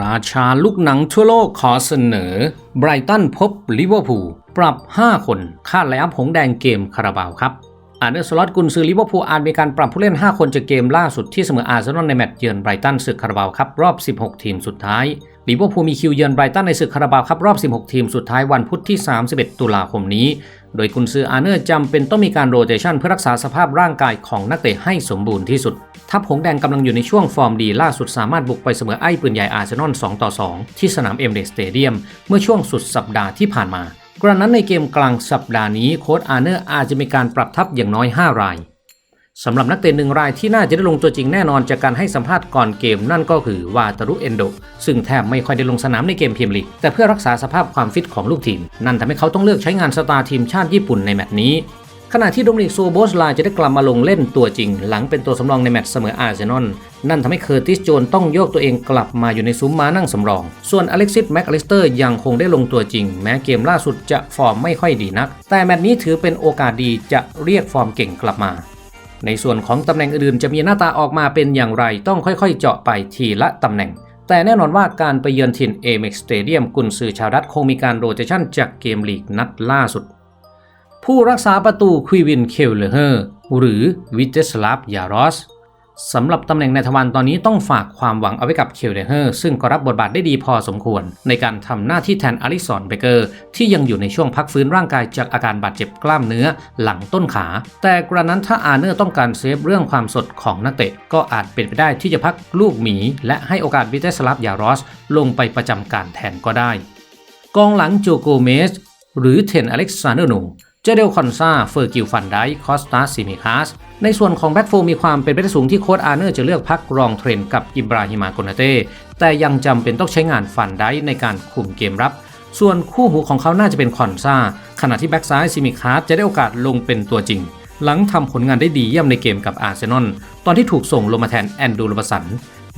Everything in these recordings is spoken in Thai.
ราชาลูกหนังทั่วโลกขอเสนอ ไบรตันพบลิเวอร์พูลปรับ 5 คนคาดแลอัพหงแดงเกมคาราบาวครับอานเดอร์สล็อตกุนซือลิเวอร์พูลอาจมีการปรับผู้เล่น 5 คนจากเกมล่าสุดที่เสมออาร์เซนอลในแมตช์เยือนไบรตันศึกคาราบาวครับรอบ 16 ทีมสุดท้าย ลิเวอร์พูลมีคิวเยือนไบรตันในศึกคาราบาวครับรอบ 16 ทีมสุดท้ายวันพุธที่ 31 ตุลาคมนี้ โดยกุนซืออาเนอร์จำเป็นต้องมีการโรเตชันเพื่อรักษาสภาพร่างกายของนักเตะให้สมบูรณ์ที่สุด ทัพหงแดงกำลังอยู่ในช่วงฟอร์มดีล่าสุดสามารถบุกไปเสมอไอ้ปืนใหญ่อาร์เซนอล 2 ต่อ 2 ที่สนามเอ็มเรสเตเดียมเมื่อช่วงสุดสัปดาห์ที่ผ่านมากระนั้นในเกมกลางสัปดาห์นี้โค้ชอาเนอร์อาจจะมีการปรับทัพอย่างน้อย 5 ราย สำหรับนักเตะหนึ่งรายที่น่าจะได้ลงตัวจริงแน่นอนจากการให้สัมภาษณ์ก่อนเกมนั่นก็คือวาตารุเอนโด ซึ่งแทบไม่ค่อยได้ลงสนามในเกมพรีเมียร์ลีกแต่เพื่อรักษาสภาพความฟิตของลูกทีม นั่นทำให้เขาต้องเลือกใช้งานสตาร์ทีมชาติญี่ปุ่นในแมตช์นี้ ขณะที่โดมินิกโซโบสลาจะได้กลับมาลงเล่นตัวจริง หลังเป็นตัวสำรองในแมตช์เสมออาร์เซนอลนั่นทำให้เคอร์ติสโจนต้องโยกตัวเองกลับมาอยู่ในซุ้มม้านั่งสำรอง ส่วนอเล็กซิสแม็กอลิสเตอร์ยังคงได้ลงตัวจริง แม้เกมล่าสุดจะฟอร์มไม่ค่อยดีนัก แต่แมตช์นี้ถือเป็นโอกาสดีจะเรียกฟอร์มเก่งกลับมา ในส่วนของตำแหน่งอื่นจะมีหน้าตาออกมาเป็นอย่างไร ต้องค่อยๆ เจาะไปทีละตำแหน่ง แต่แน่นอนว่าการไปเยือนถิ่นเอเม็กสเตเดียมกุนซือชาวรัฐคงมีการโรเตชันจากเกมลีกนัดล่าสุด ผู้รักษาประตูควีวินเคลเลอร์หรือวิเจสลาฟยารอส สำหรับตำแหน่งในทวารตอนนี้ต้องฝากความหวังเอาไว้กับเคลเลเฮอร์ซึ่งก็รับบทบาทได้ดีพอสมควร ในการทำหน้าที่แทนอลิสันเบเกอร์ที่ยังอยู่ในช่วงพักฟื้นร่างกายจากอาการบาดเจ็บกล้ามเนื้อหลังต้นขา แต่กระนั้นถ้าอาร์เนอร์ต้องการเซฟเรื่องความสดของนักเตะ ก็อาจเป็นไปได้ที่จะพักลูกหมี และให้โอกาสวิเตสลาฟยารอส ลงไปประจำการแทนก็ได้ กองหลังโจโกเมสหรือเทนอเล็กซานเดอร์โน เจเดลคอนซาเฟอร์กิลฟันไดคอสตาซิมิคาสในส่วนของแบ็กโฟมีความเป็นไปได้สูงที่โค้ชอาร์เนอร์จะเลือกพักรองเทรนกับอิบราฮิมาโกนาเต้แต่ยังจำเป็นต้องใช้งานฟันไดในการคุมเกมรับ ส่วนคู่หูของเขาน่าจะเป็นคอนซาขณะที่แบ็กซ้ายซิมิคาสจะได้โอกาสลงเป็นตัวจริง หลังทำผลงานได้ดีเยี่ยมในเกมกับอาร์เซนอลตอนที่ถูกส่งลงมาแทนแอนดูลบสัน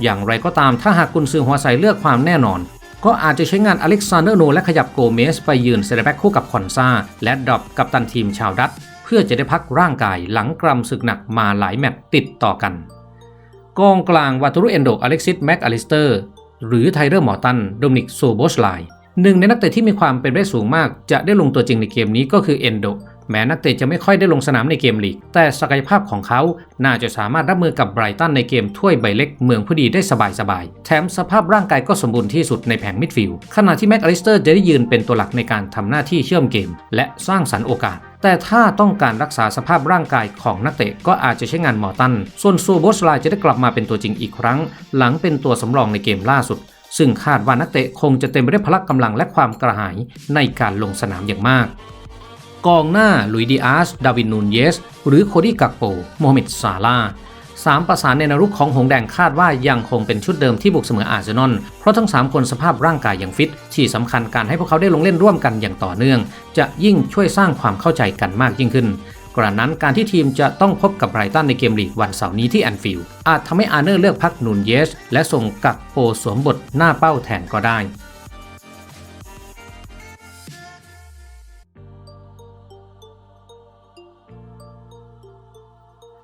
อย่างไรก็ตามถ้าหากกุนซือหัวใสเลือกความแน่นอน ก็อาจจะใช้งานอเล็กซานเดอร์โนและขยับโกเมสไปยืนเซเรแบ็กคู่กับคอนซาและดรอปกับตันทีมชาวดัตเพื่อจะได้พักร่างกายหลังกรำศึกหนักมาหลายแมตช์ติดต่อกัน กองกลางวาตูรุเอนโดอเล็กซิสแม็กอลิสเตอร์หรือไทเรอร์มอร์ตันโดมินิกโซโบสไลหนึ่งในนักเตะที่มีความเป็นไปได้สูงมากจะได้ลงตัวจริงในเกมนี้ก็คือเอนโด แม้นักเตะจะไม่ค่อยได้ลงสนามในเกมลีก แต่ศักยภาพของเขา น่าจะสามารถรับมือกับไบรตันในเกมถ้วยใบเล็กเมืองผู้ดีได้สบายๆ แถมสภาพร่างกายก็สมบูรณ์ที่สุดในแผงมิดฟิลด์ ขณะที่แม็กอลิสเตอร์จะได้ยืนเป็นตัวหลักในการทำหน้าที่เชื่อมเกม และสร้างสรรค์โอกาสแต่ถ้าต้องการรักษาสภาพร่างกายของนักเตะก็อาจจะใช้งานมอตัน ส่วนซูโบสไลจะได้กลับมาเป็นตัวจริงอีกครั้ง หลังเป็นตัวสำรองในเกมล่าสุด ซึ่งคาดว่านักเตะคงจะเต็มไปด้วยพละกำลังและความกระหายในการลงสนามอย่างมาก กองหน้าลุยดิอาส ดาวินนูนเยส หรือโคดี้กักโปโมฮัมเหม็ดซาลาสามประสานในนรุกของหงแดงคาดว่ายังคงเป็นชุดเดิมที่บุกเสมออาร์เซนอล เพราะทั้ง 3 คนสภาพร่างกายยังฟิต ที่สำคัญการให้พวกเขาได้ลงเล่นร่วมกันอย่างต่อเนื่อง จะยิ่งช่วยสร้างความเข้าใจกันมากยิ่งขึ้น กระนั้นการที่ทีมจะต้องพบกับไบรตันในเกมลีกวันเสาร์นี้ที่แอนฟิลด์อาจทำให้อาร์เนอร์เลือกพักนูนเยส และส่งกักโปสวมบทหน้าเป้าแทนก็ได้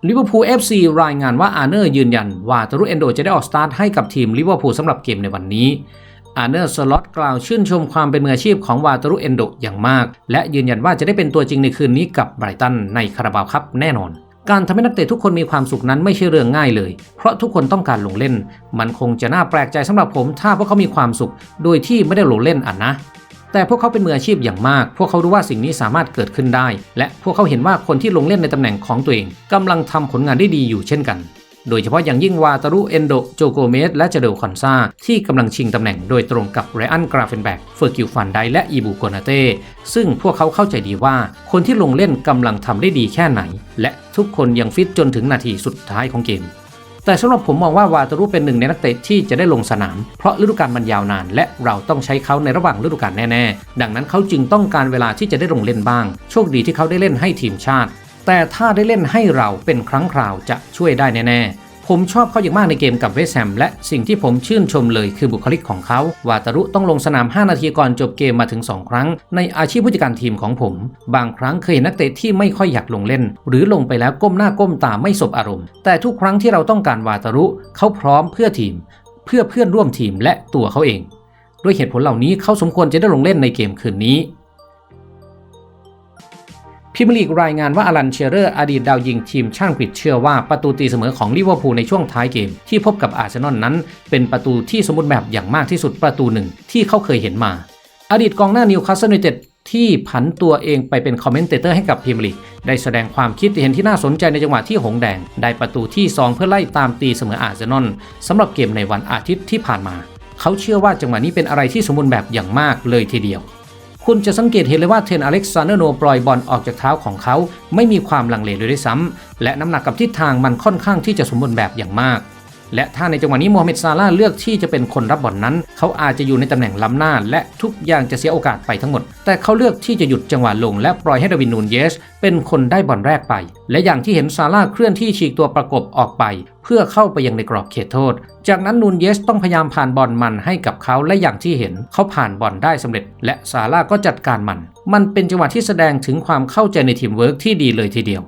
ลิเวอร์พูล FC รายงานว่าอาร์เนอร์ยืนยันว่าตารุเอนโดจะได้ออกสตาร์ทให้กับทีมลิเวอร์พูลสำหรับเกมในวันนี้อาร์เนอร์สล็อตกล่าวชื่นชมความเป็นมืออาชีพของวาตารุเอนโดอย่างมาก และยืนยันว่าจะได้เป็นตัวจริงในคืนนี้กับไบรตันในคาราบาวครับแน่นอน การทำให้นักเตะทุกคนมีความสุขนั้นไม่ใช่เรื่องง่ายเลย เพราะทุกคนต้องการลงเล่น มันคงจะน่าแปลกใจสำหรับผม ถ้าพวกเขามีความสุข โดยที่ไม่ได้ลงเล่นอะนะ แต่พวกเขาเป็นมืออาชีพอย่างมาก พวกเขารู้ว่าสิ่งนี้สามารถเกิดขึ้นได้ และพวกเขาเห็นว่าคนที่ลงเล่นในตำแหน่งของตัวเองกำลังทำผลงานได้ดีอยู่เช่นกัน โดยเฉพาะอย่างยิ่งวาตารุเอนโด โจโกเมส และเจเดลคอนซาที่กำลังชิงตำแหน่งโดยตรงกับไรอันกราเฟนแบกเฟอร์กิลฟันไดและอีบูโกนาเต้ ซึ่งพวกเขาเข้าใจดีว่า คนที่ลงเล่นกำลังทำได้ดีแค่ไหน และทุกคนยังฟิตจนถึงนาทีสุดท้ายของเกม แต่สำหรับผมมองว่าวาตารุเป็นหนึ่งในนักเตะที่จะได้ลงสนาม เพราะฤดูกาลมันยาวนาน และเราต้องใช้เขาในระหว่างฤดูกาลแน่ๆ ดังนั้นเขาจึงต้องการเวลาที่จะได้ลงเล่นบ้าง โชคดีที่เขาได้เล่นให้ทีมชาติ แต่ถ้าได้เล่นให้เราเป็นครั้งคราวจะช่วยได้แน่ๆ ผมชอบเขาอย่างมากในเกมกับเวสแฮมและสิ่งที่ผมชื่นชมเลยคือบุคลิกของเขา วาตารุต้องลงสนาม 5 นาทีก่อนจบเกมมาถึง 2 ครั้ง ในอาชีพผู้จัดการทีมของผม บางครั้งเคยเห็นนักเตะที่ไม่ค่อยอยากลงเล่น หรือลงไปแล้วก้มหน้าก้มตาไม่สบอารมณ์ แต่ทุกครั้งที่เราต้องการวาตารุเขาพร้อมเพื่อทีม เพื่อเพื่อนร่วมทีมและตัวเขาเอง ด้วยเหตุผลเหล่านี้เขาสมควรจะได้ลงเล่นในเกมคืนนี้ พิมลีกรายงานว่าอลันเชเรอร์อดีตดาวยิงทีมชาติอังกฤษเชื่อว่าประตูตีเสมอของลิเวอร์พูลในช่วงท้ายเกม ที่พบกับอาร์เซนอลนั้น เป็นประตูที่สมบูรณ์แบบอย่างมากที่สุดประตูหนึ่งที่เขาเคยเห็นมา อดีตกองหน้านิวคาสเซิลยูไนเต็ดที่ผันตัวเองไปเป็นคอมเมนเตเตอร์ให้กับพรีเมียร์ลีก ได้แสดงความคิดเห็นที่น่าสนใจในจังหวะที่หงแดง ได้ประตูที่ 2 เพื่อไล่ตามตีเสมออาร์เซนอลสำหรับเกมในวันอาทิตย์ที่ผ่านมา เขาเชื่อว่าจังหวะนี้เป็นอะไรที่สมบูรณ์แบบอย่างมากเลยทีเดียว คุณจะสังเกตเห็นเลยว่าเทนอเล็กซานเดอร์โนปล่อยบอลออกจากเท้าของเขา ไม่มีความลังเลเลยด้วยซ้ำและน้ำหนักกับทิศทางมันค่อนข้างที่จะสมบูรณ์แบบอย่างมาก และถ้าในจังหวะนี้โมฮัมเหม็ดซาลาเลือกที่จะเป็นคนรับบอลนนั้น เขาอาจจะอยู่ในตำแหน่งล้ำหน้า และทุกอย่างจะเสียโอกาสไปทั้งหมด แต่เขาเลือกที่จะหยุดจังหวะลง และปล่อยให้ดาวินนูนเยส เป็นคนได้บอลแรกไป และอย่างที่เห็นซาลาเคลื่อนที่ฉีกตัวประกบออกไป เพื่อเข้าไปยังในกรอบเขตโทษ จากนั้นนูนเยสต้องพยายามผ่านบอลมันให้กับเขาและอย่างที่เห็นเขาผ่านบอลได้สำเร็จ และซาลาก็จัดการมัน มันเป็นจังหวะที่แสดงถึงความเข้าใจในทีมเวิร์กที่ดีเลยทีเดียว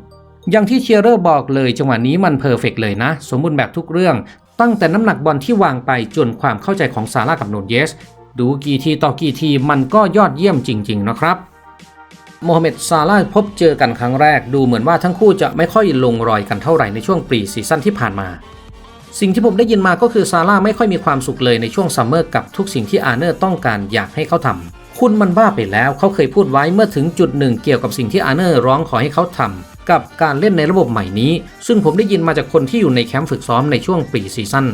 อย่างที่เชียร์เรอร์บอกเลยจังหวะนี้มันเพอร์เฟกเลยนะ สมบูรณ์แบบทุกเรื่อง ตั้งแต่น้ำหนักบอลที่วางไปจนความเข้าใจของซาร่ากับนูนเยส ดูกี่ทีต่อกี่ทีมันก็ยอดเยี่ยมจริง ๆ นะครับโมฮัมเหม็ดซาร่าพบเจอกันครั้งแรกดูเหมือนว่าทั้งคู่จะไม่ค่อยลงรอยกันเท่าไหร่ในช่วงปรีซีซั่นที่ผ่านมา สิ่งที่ผมได้ยินมาก็คือซาร่าไม่ค่อยมีความสุขเลยในช่วงซัมเมอร์กับทุกสิ่งที่อาเนอร์ต้องการอยากให้เขาทำคุณมันบ้าไปแล้วเขาเคยพูดไว้เมื่อถึงจุดหนึ่งเกี่ยวกับสิ่งที่อาเนอร์ร้องขอให้เขาทำ กับการเล่นในระบบใหม่นี้ ซึ่งผมได้ยินมาจากคนที่อยู่ในแคมป์ฝึกซ้อมในช่วงปีซีซั่น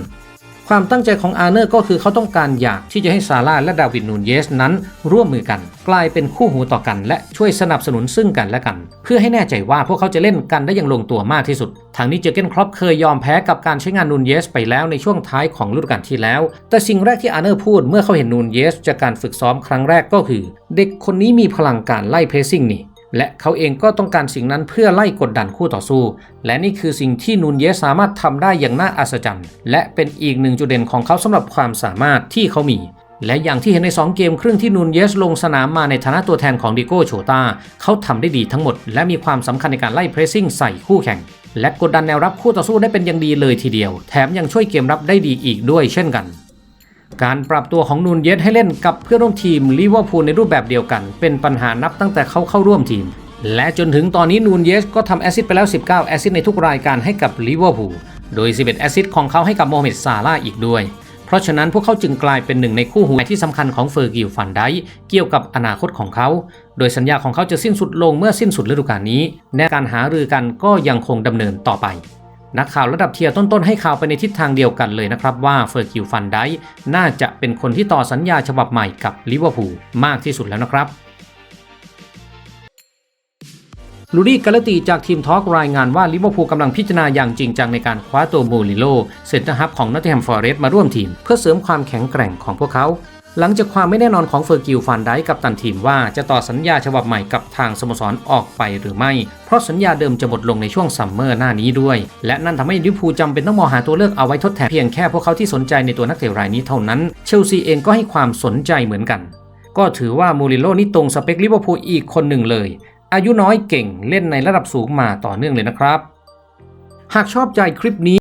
ความตั้งใจของอาร์เนอร์ก็คือเขาต้องการอยากที่จะให้ซาร่าและดาวิดนูนเยสนั้น ร่วมมือกัน กลายเป็นคู่หูต่อกัน และช่วยสนับสนุนซึ่งกันและกัน เพื่อให้แน่ใจว่าพวกเขาจะเล่นกันได้อย่างลงตัวมากที่สุด ทางนี้เจอเกนครอปเคยยอมแพ้กับการใช้งานนูนเยสไปแล้วในช่วงท้ายของฤดูกาลที่แล้ว แต่สิ่งแรกที่อาร์เนอร์พูดเมื่อเขาเห็นนูนเยสจากการฝึกซ้อมครั้งแรกก็คือ เด็กคนนี้มีพลังการไล่เพรสซิ่งนี่ และเขาเองก็ต้องการสิ่งนั้นเพื่อไล่กดดันคู่ต่อสู้ และนี่คือสิ่งที่นูนเยสสามารถทำได้อย่างน่าอัศจรรย์ และเป็นอีกหนึ่งจุดเด่นของเขาสำหรับความสามารถที่เขามี และอย่างที่เห็นใน 2 เกมครึ่งที่นูนเยสลงสนามมาในฐานะตัวแทนของดิโก้โชตาเขาทำได้ดีทั้งหมด และมีความสำคัญในการไล่เพรสซิ่งใส่คู่แข่ง และกดดันแนวรับคู่ต่อสู้ได้เป็นอย่างดีเลยทีเดียว แถมยังช่วยเกมรับได้ดีอีกด้วยเช่นกัน การปรับตัวของนูนเยสให้เล่นกับเพื่อนร่วมทีมลิเวอร์พูลในรูปแบบเดียวกัน เป็นปัญหานับตั้งแต่เขาเข้าร่วมทีม และจนถึงตอนนี้นูนเยสก็ทำแอซิสไปแล้ว 19 แอซิสในทุกรายการให้กับลิเวอร์พูลโดย 11 แอซิสของเขาให้กับโมฮัมเหม็ดซาลาห์อีกด้วย เพราะฉะนั้นพวกเขาจึงกลายเป็นหนึ่งในคู่หูที่สำคัญของเฟอร์กิลฟันไดเกี่ยวกับอนาคตของเขา โดยสัญญาของเขาจะสิ้นสุดลงเมื่อสิ้นสุดฤดูกาลนี้และการหารือกันก็ยังคงดำเนินต่อไป นักข่าวระดับเทียร์ต้นๆให้ข่าวไปในทิศทางเดียวกันเลยนะครับว่าเฟอร์กิลฟันไดน่าจะเป็นคนที่ต่อสัญญาฉบับใหม่กับลิเวอร์พูลมากที่สุดแล้วนะครับลูดี้กาลตีจากทีมทอล์กรายงานว่าลิเวอร์พูลกำลังพิจารณาอย่างจริงจังในการคว้าตัวมูริโลเซนเตอร์ฮับของนอตติแฮมฟอร์เรสต์มาร่วมทีม เพื่อเสริมความแข็งแกร่งของพวกเขา หลังจากความไม่แน่นอนของเฟอร์กิลฟันได้กับตันทีมว่าจะต่อสัญญาฉบับใหม่กับทางสโมสรออกไปหรือไม่ เพราะสัญญาเดิมจะหมดลงในช่วงซัมเมอร์หน้านี้ด้วย และนั่นทำให้ลิเวอร์พูลจำเป็นต้องมองหาตัวเลือกเอาไว้ทดแทนเพียงแค่พวกเขาที่สนใจในตัวนักเตะรายนี้เท่านั้น เชลซีเองก็ให้ความสนใจเหมือนกัน ก็ถือว่ามูริโลนี่ตรงสเปคลิเวอร์พูลอีกคนหนึ่งเลย อายุน้อยเก่งเล่นในระดับสูงมาต่อเนื่องเลยนะครับ หากชอบใจคลิปนี้